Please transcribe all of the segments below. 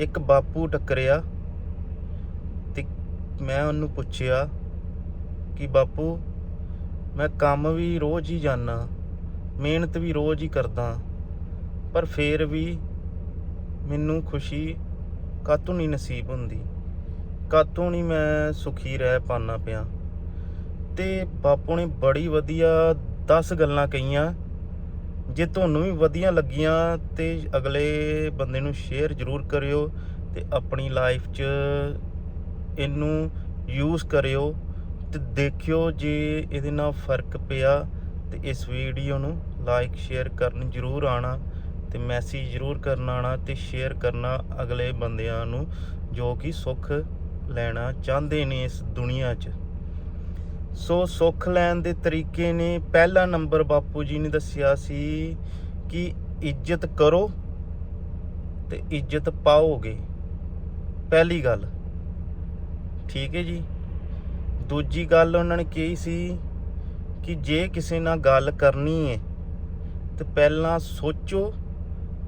ਇੱਕ ਬਾਪੂ ਟੱਕਰਿਆ ਤੇ ਮੈਂ ਉਹਨੂੰ ਪੁੱਛਿਆ ਕਿ ਬਾਪੂ, ਮੈਂ ਕੰਮ ਵੀ ਰੋਜ਼ ਹੀ ਜਾਣਾ ਮਿਹਨਤ ਵੀ ਰੋਜ਼ ਹੀ ਕਰਦਾ, ਪਰ ਫੇਰ ਵੀ ਮੈਨੂੰ ਖੁਸ਼ੀ ਕਾਤੋਂ ਨਹੀਂ ਨਸੀਬ ਹੁੰਦੀ? ਕਾਤੋਂ ਨਹੀਂ ਮੈਂ ਸੁਖੀ ਰਹਿ ਪਾਣਾ ਪਿਆ? ਤੇ ਬਾਪੂ ਨੇ ਬੜੀ ਵਧੀਆ 10 ਗੱਲਾਂ ਕਹੀਆਂ ਜੇ ਤੁਹਾਨੂੰ ਵੀ ਵਧੀਆ ਲੱਗੀਆਂ ਤੇ ਅਗਲੇ ਬੰਦੇ ਨੂੰ ਸ਼ੇਅਰ ਜ਼ਰੂਰ ਕਰਿਓ ਤੇ ਆਪਣੀ ਲਾਈਫ 'ਚ ਇਹਨੂੰ ਯੂਜ਼ ਕਰਿਓ ਤੇ ਦੇਖਿਓ ਜੇ ਇਹਦੇ ਨਾਲ ਫ਼ਰਕ ਪਿਆ ਤੇ ਇਸ ਵੀਡੀਓ ਨੂੰ ਲਾਈਕ ਸ਼ੇਅਰ ਕਰਨ ਜ਼ਰੂਰ ਆਣਾ ਤੇ ਮੈਸੇਜ ਜ਼ਰੂਰ ਕਰਨਾ ਆਣਾ ਤੇ ਸ਼ੇਅਰ ਕਰਨਾ ਅਗਲੇ ਬੰਦਿਆਂ ਨੂੰ ਜੋ ਕਿ ਸੁੱਖ ਲੈਣਾ ਚਾਹੁੰਦੇ ਨੇ ਇਸ ਦੁਨੀਆ 'ਚ। ਸੋ ਸੁੱਖ ਲੈਣ ਦੇ ਤਰੀਕੇ ਨੇ। ਪਹਿਲਾ ਨੰਬਰ ਬਾਪੂ ਜੀ ਨੇ ਦੱਸਿਆ ਸੀ ਕਿ ਇੱਜ਼ਤ ਕਰੋ ਤੇ ਇੱਜ਼ਤ ਪਾਓਗੇ। ਪਹਿਲੀ ਗੱਲ। ਠੀਕ ਹੈ ਜੀ। ਦੂਜੀ ਗੱਲ ਉਹਨਾਂ ਨੇ ਕਹੀ ਸੀ ਕਿ ਜੇ ਕਿਸੇ ਨਾਲ ਗੱਲ ਕਰਨੀ ਹੈ, ਤੇ ਪਹਿਲਾਂ ਸੋਚੋ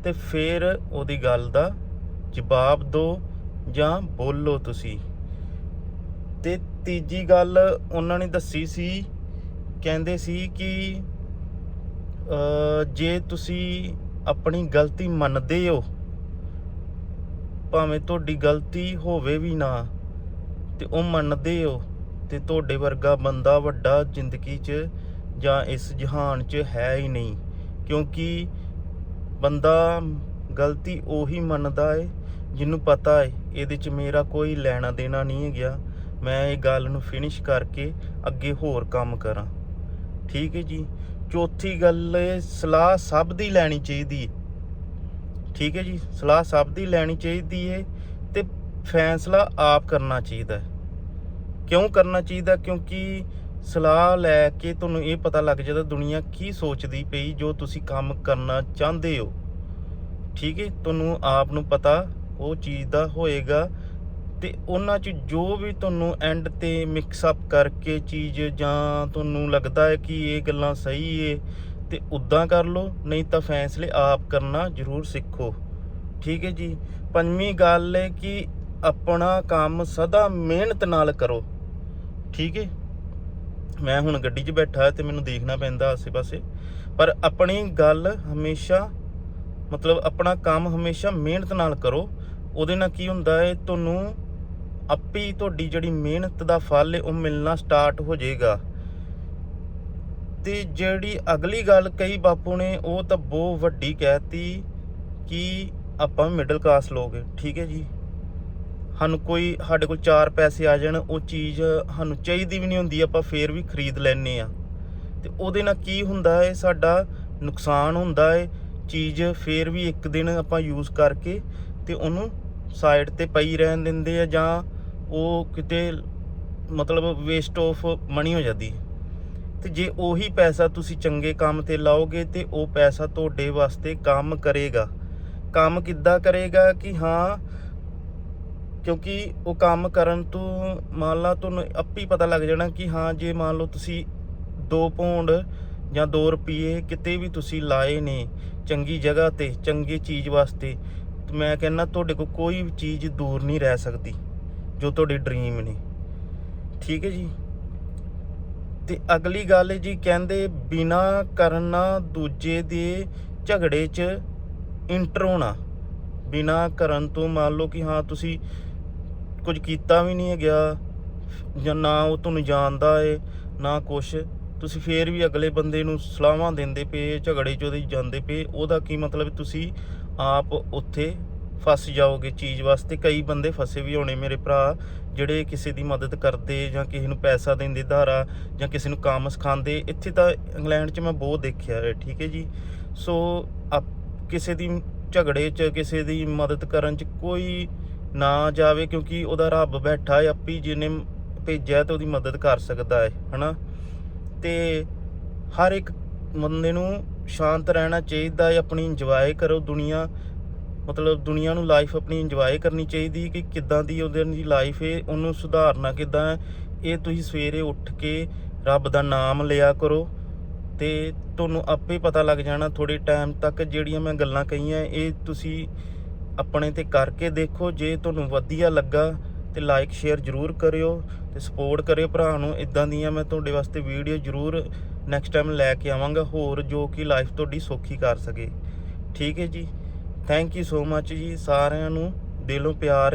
ਤੇ ਫਿਰ ਉਹਦੀ ਗੱਲ ਦਾ ਜਵਾਬ ਦਿਓ ਜਾਂ ਬੋਲੋ ਤੁਸੀਂ। ਤੇ ਤੀਜੀ ਗੱਲ ਉਹਨਾਂ ਨੇ ਦੱਸੀ ਸੀ, ਕਹਿੰਦੇ ਸੀ ਕਿ ਜੇ ਤੁਸੀਂ ਆਪਣੀ ਗਲਤੀ ਮੰਨਦੇ ਹੋ, ਭਾਵੇਂ ਤੁਹਾਡੀ ਗਲਤੀ ਹੋਵੇ ਵੀ ਨਾ, ਤੇ ਉਹ ਮੰਨਦੇ ਹੋ, ਤੇ ਤੁਹਾਡੇ ਵਰਗਾ ਬੰਦਾ ਵੱਡਾ ਜ਼ਿੰਦਗੀ 'ਚ ਜਾਂ ਇਸ ਜਹਾਨ 'ਚ ਹੈ ਹੀ ਨਹੀਂ, ਕਿਉਂਕਿ ਬੰਦਾ ਗਲਤੀ ਉਹੀ ਮੰਨਦਾ ਏ, ਜਿਹਨੂੰ ਪਤਾ ਏ, ਇਹਦੇ 'ਚ ਮੇਰਾ ਕੋਈ ਲੈਣਾ ਦੇਣਾ ਨਹੀਂ ਹੈ ਗਿਆ ਮੈਂ ਇਹ ਗੱਲ ਨੂੰ ਫਿਨਿਸ਼ ਕਰਕੇ ਅੱਗੇ ਹੋਰ ਕੰਮ ਕਰਾਂ। ਠੀਕ ਹੈ ਜੀ? ਚੌਥੀ ਗੱਲ ਏ ਸਲਾਹ ਸਭ ਦੀ ਲੈਣੀ ਚਾਹੀਦੀ ਹੈ। ਠੀਕ ਹੈ ਜੀ? ਸਲਾਹ ਸਭ ਦੀ ਲੈਣੀ ਚਾਹੀਦੀ ਹੈ ਤੇ ਫੈਸਲਾ ਆਪ ਕਰਨਾ ਚਾਹੀਦਾ ਹੈ। ਕਿਉਂ ਕਰਨਾ ਚਾਹੀਦਾ? ਕਿਉਂਕਿ ਸਲਾਹ ਲੈ ਕੇ ਤੁਹਾਨੂੰ ਇਹ ਪਤਾ ਲੱਗ ਜਾਂਦਾ ਦੁਨੀਆ ਕੀ ਸੋਚਦੀ ਪਈ, ਜੋ ਤੁਸੀਂ ਕੰਮ ਕਰਨਾ ਚਾਹੁੰਦੇ ਹੋ। ਠੀਕ ਹੈ? ਤੁਹਾਨੂੰ ਆਪ ਨੂੰ ਪਤਾ ਉਹ ਚੀਜ਼ ਦਾ ਹੋਏਗਾ ਤੇ ਉਹਨਾਂ ਚ ਜੋ ਵੀ ਤੁਹਾਨੂੰ ਐਂਡ ਤੇ ਮਿਕਸ ਅਪ ਕਰਕੇ ਚੀਜ਼ ਜਾਂ ਤੁਹਾਨੂੰ ਲੱਗਦਾ ਹੈ ਕਿ ਇਹ ਗੱਲਾਂ ਸਹੀ ਏ, ਤੇ ਉਦਾਂ ਕਰ ਲਓ, ਨਹੀਂ ਤਾਂ ਫੈਸਲੇ ਆਪ ਕਰਨਾ ਜ਼ਰੂਰ ਸਿੱਖੋ। ਠੀਕ ਹੈ ਜੀ? ਪੰਜਵੀਂ ਗੱਲ ਹੈ ਕਿ ਆਪਣਾ ਕੰਮ ਸਦਾ ਮਿਹਨਤ ਨਾਲ ਕਰੋ। ਠੀਕ ਹੈ? ਮੈਂ ਹੁਣ ਗੱਡੀ 'ਚ ਬੈਠਾ ਤੇ ਮੈਨੂੰ ਦੇਖਣਾ ਪੈਂਦਾ ਆਸੇ-ਪਾਸੇ, ਪਰ ਆਪਣੀ ਗੱਲ ਹਮੇਸ਼ਾ, ਮਤਲਬ ਆਪਣਾ ਕੰਮ ਹਮੇਸ਼ਾ ਮਿਹਨਤ ਨਾਲ ਕਰੋ। ਉਹਦੇ ਨਾਲ ਕੀ ਹੁੰਦਾ ਹੈ, ਤੁਹਾਨੂੰ ਆਪੇ ਹੀ ਤੁਹਾਡੀ ਜਿਹੜੀ ਮਿਹਨਤ ਦਾ ਫਲ ਹੈ ਉਹ ਮਿਲਣਾ ਸਟਾਰਟ ਹੋ ਜਾਏਗਾ। ਤੇ ਜਿਹੜੀ ਅਗਲੀ ਗੱਲ ਕਹੀ ਬਾਪੂ ਨੇ, ਉਹ ਤਾਂ ਬਹੁਤ ਵੱਡੀ ਕਹਿਤੀ ਕਿ ਆਪਾਂ ਮਿਡਲ ਕਲਾਸ ਲੋਕ ਠੀਕ ਹੈ ਜੀ। ਸਾਨੂੰ ਕੋਈ, ਸਾਡੇ ਕੋਲ 4 ਪੈਸੇ ਆ ਜਾਣ, ਉਹ ਚੀਜ਼ ਸਾਨੂੰ ਚਾਹੀਦੀ ਵੀ ਨਹੀਂ ਹੁੰਦੀ, ਆਪਾਂ ਫੇਰ ਵੀ ਖਰੀਦ ਲੈਨੇ ਆ ਤੇ ਉਹਦੇ ਨਾਲ ਕੀ ਹੁੰਦਾ ਹੈ ਸਾਡਾ ਨੁਕਸਾਨ ਹੁੰਦਾ ਹੈ ਚੀਜ਼ ਫੇਰ ਵੀ ਇੱਕ ਦਿਨ ਆਪਾਂ ਯੂਜ਼ ਕਰਕੇ ਤੇ ਉਹਨੂੰ ਸਾਈਡ ਤੇ ਪਈ ਰਹਿਣ ਦਿੰਦੇ ਆ ਜਾਂ ਉਹ ਕਿਤੇ ਮਤਲਬ ਵੇਸਟ ਆਫ ਮਨੀ ਹੋ ਜਾਂਦੀ ਤੇ ਜੇ ਉਹੀ ਪੈਸਾ ਤੁਸੀਂ ਚੰਗੇ ਕੰਮ ਤੇ ਲਾਓਗੇ ਤੇ ਉਹ ਪੈਸਾ ਤੁਹਾਡੇ ਵਾਸਤੇ ਕੰਮ ਕਰੇਗਾ। ਕੰਮ ਕਿੱਦਾਂ ਕਰੇਗਾ ਕਿ ਹਾਂ, ਕਿਉਂਕਿ ਉਹ ਕੰਮ ਕਰਨ ਤੋਂ ਮੰਨ ਲਾ ਤੁਹਾਨੂੰ ਆਪੇ ਪਤਾ ਲੱਗ ਜਾਣਾ ਕਿ ਹਾਂ, ਜੇ ਮੰਨ ਲਓ ਤੁਸੀਂ 2 ਪੌਂਡ ਜਾਂ 2 ਰੁਪਏ ਕਿਤੇ ਵੀ ਤੁਸੀਂ ਲਾਏ ਨੇ ਚੰਗੀ ਜਗ੍ਹਾ ਤੇ, ਚੰਗੀ ਚੀਜ਼ ਵਾਸਤੇ ਮੈਂ ਕਹਿੰਦਾ ਤੁਹਾਡੇ ਕੋਲ ਕੋਈ ਵੀ ਚੀਜ਼ ਦੂਰ ਨਹੀਂ ਰਹਿ ਸਕਦੀ। ਜੋ ਤੁਹਾਡੀ ਡ੍ਰੀਮ ਨੇ। ਠੀਕ ਹੈ ਜੀ? ਤੇ ਅਗਲੀ ਗੱਲ ਜੀ, ਕਹਿੰਦੇ ਬਿਨਾ ਕਰਨਾ ਦੂਜੇ ਦੇ ਝਗੜੇ 'ਚ ਇੰਟਰ ਹੋਣਾ। ਬਿਨਾ ਕਰਨ ਤੋਂ ਮੰਨ ਲਓ ਕਿ ਹਾਂ, ਤੁਸੀਂ ਕੁਝ ਕੀਤਾ ਵੀ ਨਹੀਂ ਹੈ ਗਿਆ ਜਾਂ ਨਾ ਉਹ ਤੁਹਾਨੂੰ ਜਾਣਦਾ ਏ, ਨਾ ਕੁਛ। ਤੁਸੀਂ ਫੇਰ ਵੀ ਅਗਲੇ ਬੰਦੇ ਨੂੰ ਸਲਾਹਾਂ ਦਿੰਦੇ ਪਏ, ਝਗੜੇ 'ਚ ਉਹਦੇ ਜਾਂਦੇ ਪਏ। ਉਹਦਾ ਕੀ ਮਤਲਬ, ਤੁਸੀਂ ਆਪ ਉੱਥੇ ਫਸ ਜਾਓਗੇ ਚੀਜ਼ ਵਾਸਤੇ। ਕਈ ਬੰਦੇ ਫਸੇ ਵੀ ਹੋਣੇ ਮੇਰੇ ਭਰਾ, ਜਿਹੜੇ ਕਿਸੇ ਦੀ ਮਦਦ ਕਰਦੇ ਜਾਂ ਕਿਸੇ ਨੂੰ ਪੈਸਾ ਦਿੰਦੇ ਧਾਰਾ ਜਾਂ ਕਿਸੇ ਨੂੰ ਕੰਮ ਸਿਖਾਉਂਦੇ। ਇੱਥੇ ਤਾਂ ਇੰਗਲੈਂਡ 'ਚ ਮੈਂ ਬਹੁਤ ਦੇਖਿਆ ਹੈ, ਠੀਕ ਹੈ ਜੀ। ਸੋ ਆਪ- ਕਿਸੇ ਦੀ ਝਗੜੇ 'ਚ, ਕਿਸੇ ਦੀ ਮਦਦ ਕਰਨ 'ਚ ਕੋਈ ਨਾ ਜਾਵੇ ਕਿਉਂਕਿ ਉਹਦਾ ਰੱਬ ਬੈਠਾ ਹੈ, ਆਪੀ ਜਿਹਨੇ ਭੇਜਿਆ ਤੇ ਉਹਦੀ ਮਦਦ ਕਰ ਸਕਦਾ ਹੈ, ਹਨਾ। ਤੇ ਹਰ ਇੱਕ ਬੰਦੇ ਨੂੰ ਸ਼ਾਂਤ ਰਹਿਣਾ ਚਾਹੀਦਾ ਹੈ, ਆਪਣੀ ਇੰਜੋਏ ਕਰੋ ਦੁਨੀਆ। ਮਤਲਬ ਦੁਨੀਆ ਨੂੰ ਲਾਈਫ ਆਪਣੀ ਇੰਜੋਏ ਕਰਨੀ ਚਾਹੀਦੀ, ਕਿ ਕਿੱਦਾਂ ਦੀ ਉਹਦੇ ਦੀ ਲਾਈਫ ਹੈ ਉਹਨੂੰ ਸੁਧਾਰਨਾ ਕਿੱਦਾਂ ਹੈ ਇਹ ਤੁਸੀਂ ਸਵੇਰੇ ਉੱਠ ਕੇ ਰੱਬ ਦਾ ਨਾਮ ਲਿਆ ਕਰੋ ਤੇ ਤੁਹਾਨੂੰ ਆਪੇ ਪਤਾ ਲੱਗ ਜਾਣਾ ਥੋੜੇ ਟਾਈਮ ਤੱਕ ਜਿਹੜੀਆਂ ਮੈਂ ਗੱਲਾਂ ਕਹੀਆਂ, ਇਹ ਤੁਸੀਂ ਆਪਣੇ ਤੇ ਕਰਕੇ ਦੇਖੋ, ਜੇ ਤੁਹਾਨੂੰ ਵਧੀਆ ਲੱਗਾ ਤੇ ਲਾਈਕ ਸ਼ੇਅਰ ਜਰੂਰ ਕਰਿਓ ਤੇ ਸਪੋਰਟ ਕਰਿਓ ਭਰਾ ਨੂੰ। ਇਦਾਂ ਦੀਆਂ ਮੈਂ ਤੁਹਾਡੇ ਵਾਸਤੇ ਵੀਡੀਓ ਜਰੂਰ ਨੈਕਸਟ ਟਾਈਮ ਲੈ ਕੇ ਆਵਾਂਗਾ, ਹੋਰ ਜੋ ਕਿ ਲਾਈਫ ਤੁਹਾਡੀ ਸੌਖੀ ਕਰ ਸਕੇ। ਠੀਕ ਹੈ ਜੀ? ਥੈਂਕ ਯੂ ਸੋ ਮੱਚ ਜੀ ਸਾਰਿਆਂ ਨੂੰ ਦਿਲੋਂ ਪਿਆਰ